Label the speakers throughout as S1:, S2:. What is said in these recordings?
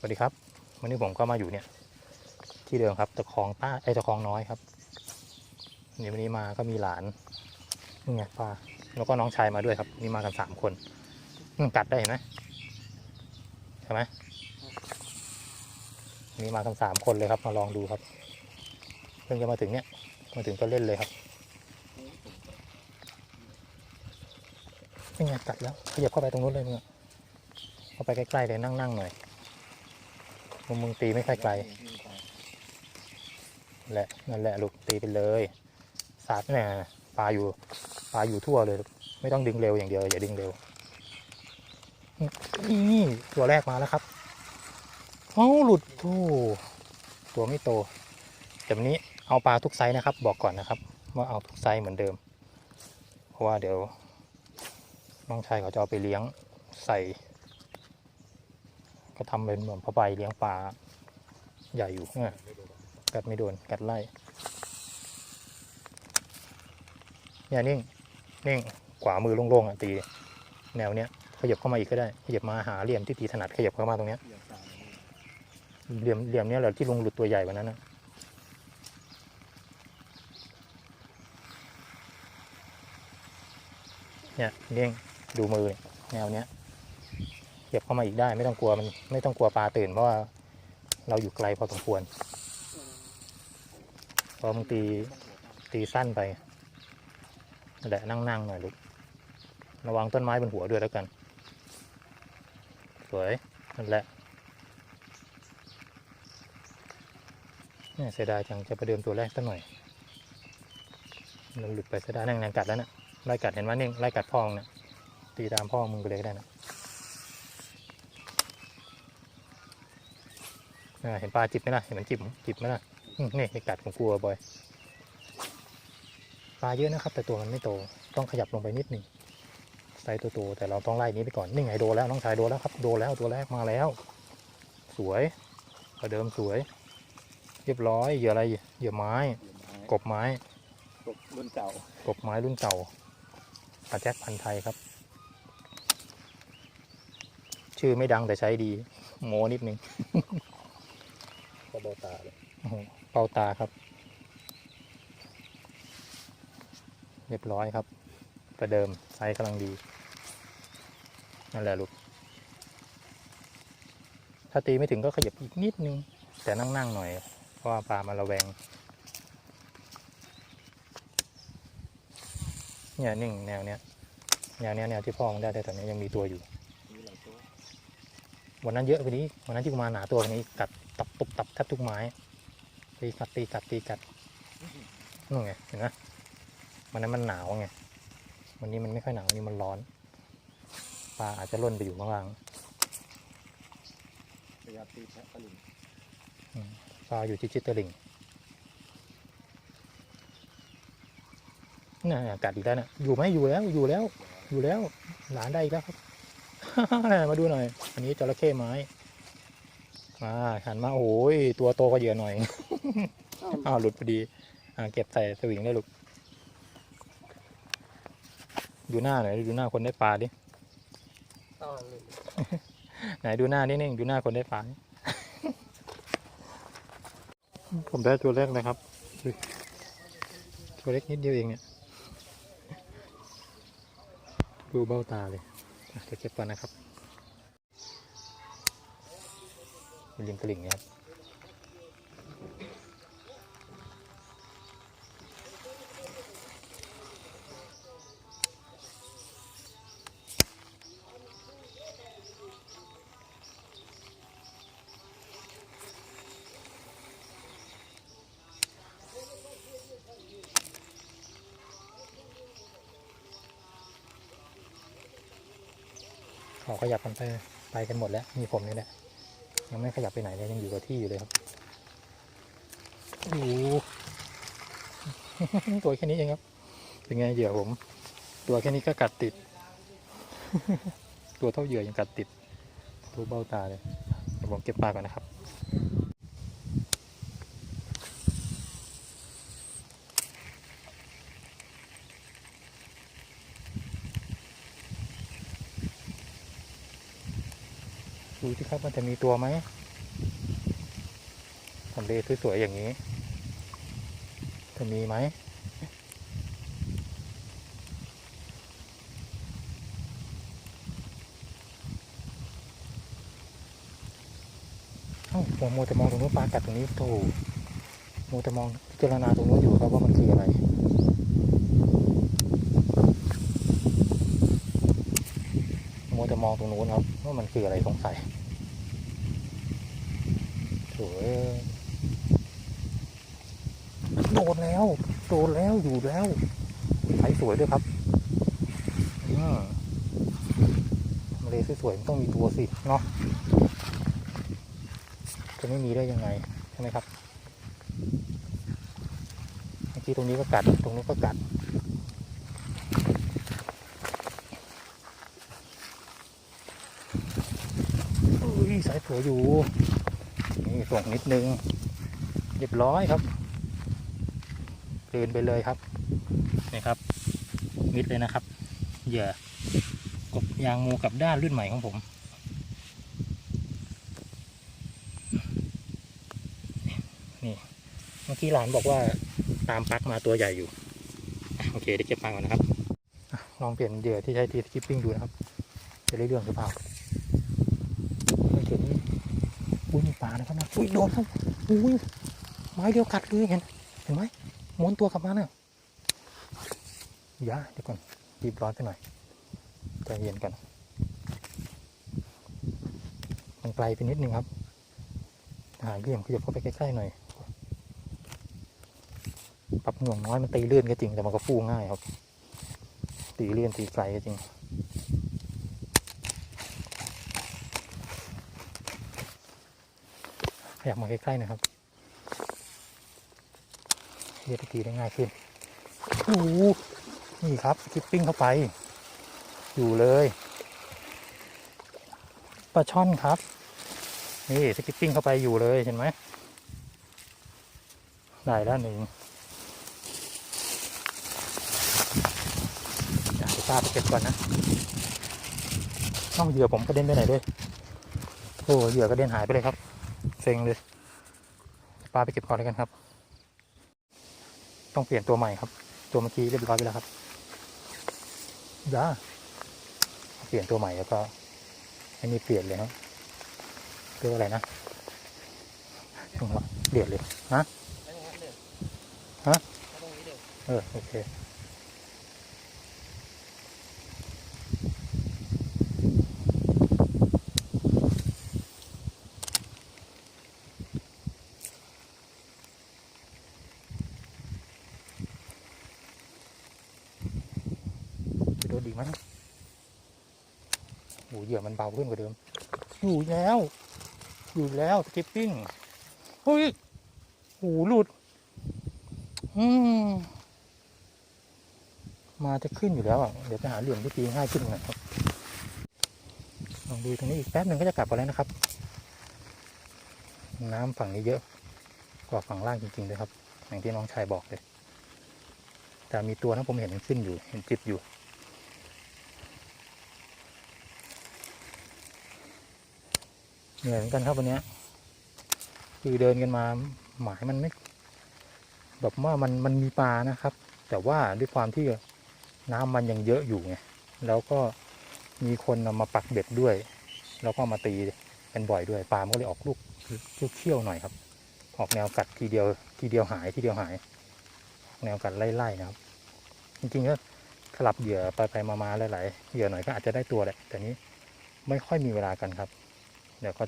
S1: สวัสดีครับ วันนี้ผมก็มาอยู่เนี่ย ที่เดิมครับตะคองต้าไอตะคองน้อยครับนี่วันนี้มาก็มีหลานนี่ไงป้าแล้วก็น้องชายมาด้วยครับนี่มากันสามคนกัดได้เห็นไหมใช่ไหมนี่มากันสามคนเลยครับมาลองดูครับเพิ่งจะมาถึงเนี่ยมาถึงก็เล่นเลยครับนี่ไงกัดแล้วขยับเข้าไปตรงนู้นเลยมึงอะเข้าไปใกล้ๆเลยนั่งๆหน่อย มุมมึงตีไม่ค่อยไกลแหละนั่นแหละลูกตีไปเลยสาดเนี่ยปลาอยู่ปลาอยู่ทั่วเลย ไม่ต้องดึงเร็วอย่างเดียวอย่าดึงเร็วนี่ตัวแรกมาแล้วครับเอ้าหลุดโธ่ตัวไม่โตแต่วันนี้เอาปลาทุกไซส์นะครับ บอกก่อนนะครับว่าเอาทุกไซส์เหมือนเดิม เพราะว่าเดี๋ยวน้องชายเขาจะเอาไปเลี้ยงใส่ ก็ทำเป็นเหมือนผ้าใบเลี้ยงปลาใหญ่อยู่เนี่ยกัดไม่โดนกัดไล่เนี่ยนิ่งนิ่งขวามือโล่งๆอะตี แนวเนี้ยขยับเข้ามาอีกก็ได้ขยับมาหาเหลี่ยมที่ตีถนัดขยับเข้ามาตรงเนี้ยเหลี่ยมเหลี่ยมเนี้ยแหละที่ลงหลุดตัวใหญ่กว่านั้นนะเนี่ยนิ่งดูมือแนวเนี้ย ขยับเข้ามาอีกได้ ไม่ต้องกลัวมันไม่ต้องกลัวปลาตื่นเพราะว่าเราอยู่ไกลพอสมควรพอมึงตีตีสั้นไปนั่นแหละนั่งนั่งหน่อยลูกระวังต้นไม้บนหัวด้วยแล้วกัน สวยนั่นแหละเนี่ยเสียดายจังจะประเดิมตัวแรกสักหน่อยมันหลุดไปเสียดายนั่งแรงกัดแล้วนะ่ะไล่กัดเห็นไหมนิ่งไล่กัดพ่อมึงนะตีตามพ่อมึงไปเลยก็ได้นะอ่า เห็นปลาจิบไหมล่ะ เห็นมันจิบจิบไหมล่ะอืมนี่ไอ้กัดของกลัวบอย ปลาเยอะนะครับ แต่ตัวมันไม่โต ต้องขยับลงไปนิดหนึ่งไซส์ตัวโตแต่เราต้องไล่นี้ไปก่อน นี่ไงโดนแล้วน้องชายโดนแล้วครับ โดนแล้วตัวแรกมาแล้ว สวยประเดิมสวย เรียบร้อยเหยื่ออะไรเหยื่อไม้ กบไม้
S2: กบรุ่นเก่า ก
S1: บไม้รุ่นเก่าปลาแจ็คพันธุ์ไทยครับ ชื่อไม่ดังแต่ใช้ดี โมนิดนึง
S2: กระโบตาเลย
S1: โอ้โหเป้าตาครับ เรียบร้อยครับ ประเดิมไซส์กำลังดี นั่นแหละลูก ถ้าตีไม่ถึงก็ขยับอีกนิดนึง แต่นั่งๆหน่อย เพราะว่าปลามาระแวง เนี่ยนิ่งแนวเนี้ย แนวเนี้ยแนวที่พ่อมึงได้แต่ตอนนี้ยังมีตัวอยู่
S2: มีหลายตัว
S1: วันนั้นเยอะกว่านี้ วันนั้นที่กูมาหนาตัวกว่านี้กัด ตับตุบตับแทบทุกไม้ ตีกัดตีกัดตีกัดนู่นไงเห็นไหมวันนั้นมันหนาวไงวันนี้มันไม่ค่อยหนาววันนี้มันร้อนปลาอาจจะล่นไปอยู่ข้างล่าง
S2: พยายามตีแพะตะลิง
S1: ปลาอยู่ที่จิตตลิ่งน่ะกัดอีกแล้วนะอยู่ไหมอยู่แล้วอยู่แล้ว อยู่แล้ว หลานได้อีกแล้วครับ มาดูหน่อย อันนี้จระเข้ไม้ มาหันมาโอ้ยตัวโตก็เยื่อหน่อย อ้าวหลุดพอดีอ่าเก็บใส่สวิงได้ลูกดูหน้าหน่อยดูหน้าคนได้ปลาดิไหนดูหน้านิ่งดูหน้าคนได้ปลาผมได้ตัวแรกเลยครับ ตัวเล็กนิดเดียวเองเนี่ยดูเบ้าตาเลยอะเก็บก่อนนะครับ ริมตลิ่งเนี่ยครับขาขยับกันไปไปกันหมดแล้ว มีผมนี่แหละ ยังไม่ขยับไปไหนเลยยังอยู่กับที่อยู่เลยครับโอ้โหตัวแค่นี้เองครับ เป็นไงเหยื่อผม ตัวแค่นี้ก็กัดติด ตัวเท่าเหยื่อยังกัดติด ตัวเบ้าตาเลยเดี๋ยวผมเก็บปลาก่อนนะครับ ดูสิครับมันจะมีตัวไหมผมเลสวยๆอย่างนี้ จะมีไหมเอ้าผมมัวแต่มองตรงนู้นปลากัดตรงนี้โถมัวแต่มองพิจารณาตรงนู้นอยู่ครับว่ามันคืออะไรมัวแต่มองตรงนู้นครับว่ามันคืออะไรสงสัย โถ่เอ้ยโดนแล้ว โดนแล้วอยู่แล้วใสสวยด้วยครับอืมทำเลสวยๆมันต้องมีตัวสิ เนาะจะไม่มีได้ยังไง ใช่ไหมครับเมื่อกี้ตรงนี้ก็กัด ตรงนู้นก็กัดอุ้ยสายสวยอยู่ ส่งนิดนึง เรียบร้อยครับเดินไปเลยครับนี่ครับ มิดเลยนะครับ เหยื่อกบยางมูกับด้านรุ่นใหม่ของผมนี่เมื่อกี้หลานบอกว่าตามปักมาตัวใหญ่อยู่ โอเคเดี๋ยวเก็บปังก่อนนะครับ ลองเปลี่ยนเหยื่อที่ใช้ทีสกิปปิ้งดูนะครับ จะได้เรื่องหรือเปล่า อุ้ยมีปลานะครับนะอุ้ยโดนครับอุ้ยไม้เดียวกัดเลยเห็นเห็นไหมม้วนตัวกลับมาเนี่ยอย่าเดี๋ยวก่อนรีบร้อนไปหน่อยใจเย็นกันมันไกลไปนิดนึงครับหาเลี่ยมขยับเข้าไปใกล้ๆหน่อยปรับหน่วงน้อยมันตีเลื่อนก็จริงแต่มันก็ฟูง่ายครับ ตีเลื่อนตีไกลก็จริง ยับมาใกล้ๆนะครับเรียกตะกี้ได้ง่ายขึ้นโอ้นี่ครับสกิปปิ้งเข้าไป อยู่เลยปลาช่อนครับ นี่สกิปปิ้งเข้าไปอยู่เลยเห็นไหมได้แล้วหนึ่งเดี๋ยวป้าไปเก็บก่อนนะต้องเหยื่อผมกระเด็นไปไหนด้วย โอ้เหยื่อกระเด็นหายไปเลยครับ ซ็งเลยปลาไปเก็บก่อนเลยกันครับ ต้องเปลี่ยนตัวใหม่ครับ ตัวเมื่อกี้เรียบร้อยไปแล้วครับย่าเปลี่ยนตัวใหม่แล้วก็ไม่มีเปลี่ยนเลยนะเรียกว่าอะไรนะตรงว่าเปลี่ยนเลยฮะฮะ
S2: เอ
S1: อโอเค ดนดีไหมโอ้เหยื่อมันเบาขึ้นกว่าเดิม อยู่แล้ว อยู่แล้วสกิปปิ้งเฮ้ยโอ้หลุด อืมมาจะขึ้นอยู่แล้วอะเดี๋ยวจะหาเหลี่ยมที่ตีง่ายขึ้นหน่อยครับลองดูตรงนี้อีกแป๊บหนึ่งก็จะกลับมาแล้วนะครับ น้ำฝั่งนี้เยอะ กว่าฝั่งล่างจริงๆเลยครับอย่างที่น้องชายบอกเลย แต่มีตัวนะผมเห็นมันขึ้นอยู่เห็นจิบอยู่ เหนื่อยเหมือนกันครับวันนี้คือเดินกันมาหมายมันไม่แบบว่ามันมันมีปลานะครับ แต่ว่าด้วยความที่น้ำมันยังเยอะอยู่ไงแล้วก็มีคนนำมาปักเบ็ดด้วย แล้วก็มาตีกันบ่อยด้วยปลามันก็เลยออกลูกลูกเขี้ยวหน่อยครับ ออกแนวกัดทีเดียว ทีเดียวหายทีเดียวหาย แนวกัดไล่ๆนะครับ จริงๆก็สลับเหยื่อไปไปๆมาๆหลายๆเหยื่อหน่อยก็อาจจะได้ตัวแหละแต่นี้ไม่ค่อยมีเวลากันครับ เดี๋ยวก็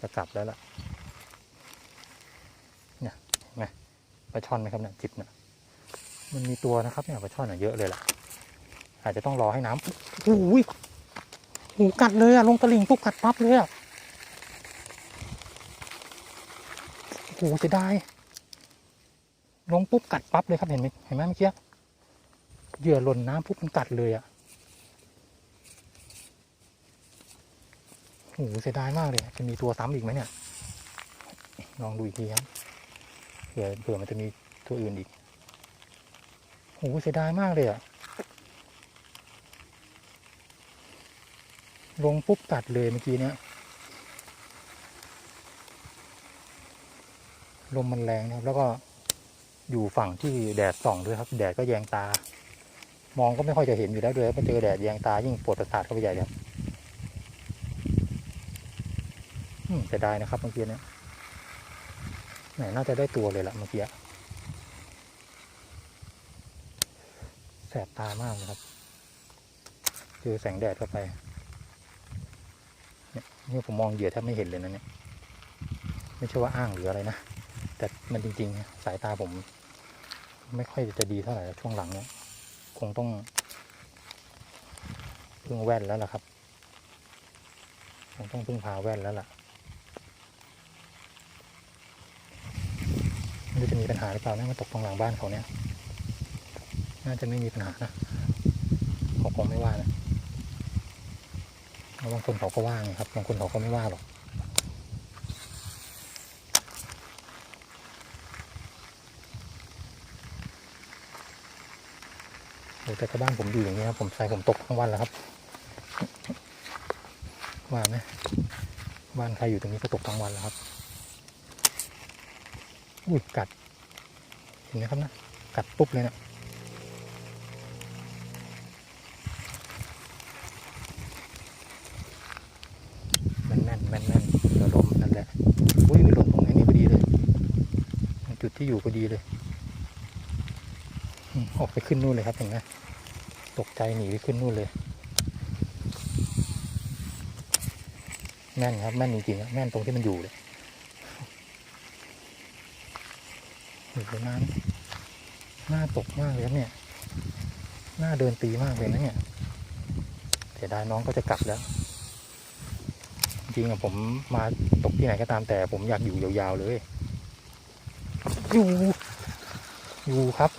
S1: จะกลับแล้วล่ะเนี่ยเห็นไหมปลาช่อนไหมครับเนี่ยจิบเนี่ยมันมีตัวนะครับเนี่ยปลาช่อนอะเยอะเลยล่ะ อาจจะต้องรอให้น้ำโอ้ยหูกัดเลยอะลงตะลิ่งปุ๊บกัดปั๊บเลยอะโอ้โหเสียดายลงปุ๊บกัดปั๊บเลยครับเห็นไหมเห็นไหมเมื่อกี้เหยื่อหล่นน้ำปุ๊บมันกัดเลยอะ โอ้โหเสียดายมากเลย จะมีตัวซ้ำอีกไหมเนี่ย ลองดูอีกทีครับ เผื่อเผื่อมันจะมีตัวอื่นอีกโอ้โหเสียดายมากเลยอะลงปุ๊บตัดเลยเมื่อกี้เนี้ยลมมันแรงนะครับ แล้วก็อยู่ฝั่งที่แดดส่องด้วยครับ แดดก็แยงตา มองก็ไม่ค่อยจะเห็นอยู่แล้วด้วยมาเจอแดดแยงตายิ่งปวดประสาทเข้าไปใหญ่เลยครับอืมเสียดายนะครับเมื่อกี้เนี่ยแหมน่าจะได้ตัวเลยละเมื่อกี้แสบตามากเลยครับ เจอแสงแดดเข้าไปเนี่ยผมมองเหยื่อแทบไม่เห็นเลยนะเนี่ย ไม่ใช่ว่าอ้างหรืออะไรนะ แต่มันจริงๆ สายตาผม ไม่ค่อยจะดีเท่าไหร่ช่วงหลังเนี่ย คงต้องพึ่งแว่นแล้วล่ะครับ คงต้องพึ่งพาแว่นแล้วล่ะ ดูจะมีปัญหาหรือเปล่านะมาตกตรงหลังบ้านเขาเนี่ย น่าจะไม่มีปัญหานะเขาคงไม่ว่านะเพราะบางคนเขาก็ว่าไงครับบางคนเขาก็ไม่ว่าหรอกโอ้แต่ถ้าบ้านผมอยู่อย่างนี้ครับผมใส่ผมตกทั้งวันแล้วครับว่าไหมบ้านใครอยู่ตรงนี้ก็ตกทั้งวันแล้วครับ อุ้ยกัด เห็นไหมครับนะ กัดปุ๊บเลยนะม่นแม่นแม่นแม่นเดี๋ยวลมนั่นแหละ อุ้ยมีลมตรงนี้พอดีเลย จุดที่อยู่พอดีเลย ออกไปขึ้นนู่นเลยครับเห็นไหมตกใจหนีไปขึ้นนู่นเลย แม่นครับ แม่นจริงๆแม่นตรงที่มันอยู่เลย อยู่ตรงนั้นน่าตกมากเลยเนี่ยน่าเดินตีมากเลยนะเนี่ยเสียดายน้องก็จะกลับแล้ว จริงๆอะผมมาตกที่ไหนก็ตามแต่ผมอยากอยู่ยาวๆเลย อยู่ อยู่ครับ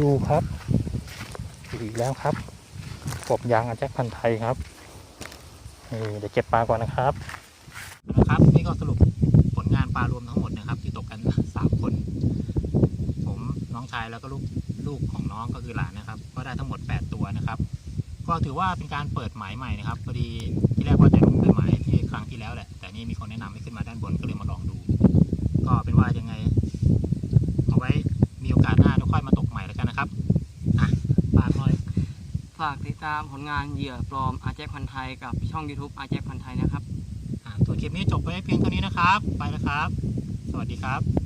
S1: ดูครับอีกแล้วครับกบยางอาแจ็คพันธ์ไทยครับเดี๋ยวเก็บปลาก่อนนะครับับนี่ก็สรุปผลงานปลารวมทั้งหมดนะครับ ที่ตกกันสามคน ผมน้องชายแล้วก็ลูกลูกของน้องก็คือหลานนะครับ ก็ได้ทั้งหมด 8 ตัวนะครับ ก็ถือว่าเป็นการเปิดหมายใหม่นะครับพอดีที่แรกว่าจะลงเป็นหมายที่ครั้งที่แล้วแหละแต่นี่มีคนแนะนำให้ขึ้นมาด้านบนก็เลยมาลองดู ก็เป็นว่ายังไงเอาไว้มีโอกาสหน้าเดี๋ยวค่อยมาตกใหม่แล้วกันนะครับอะฝากหน่อย
S3: ฝากติดตามผลงานเหยื่อปลอมอาแจ็คพันไทยกับช่อง YouTube อาแจ็คพันไทยนะครับ
S1: คลิปนี้จบไปเพียงเท่านี้นะครับ ไปแล้วครับ สวัสดีครับ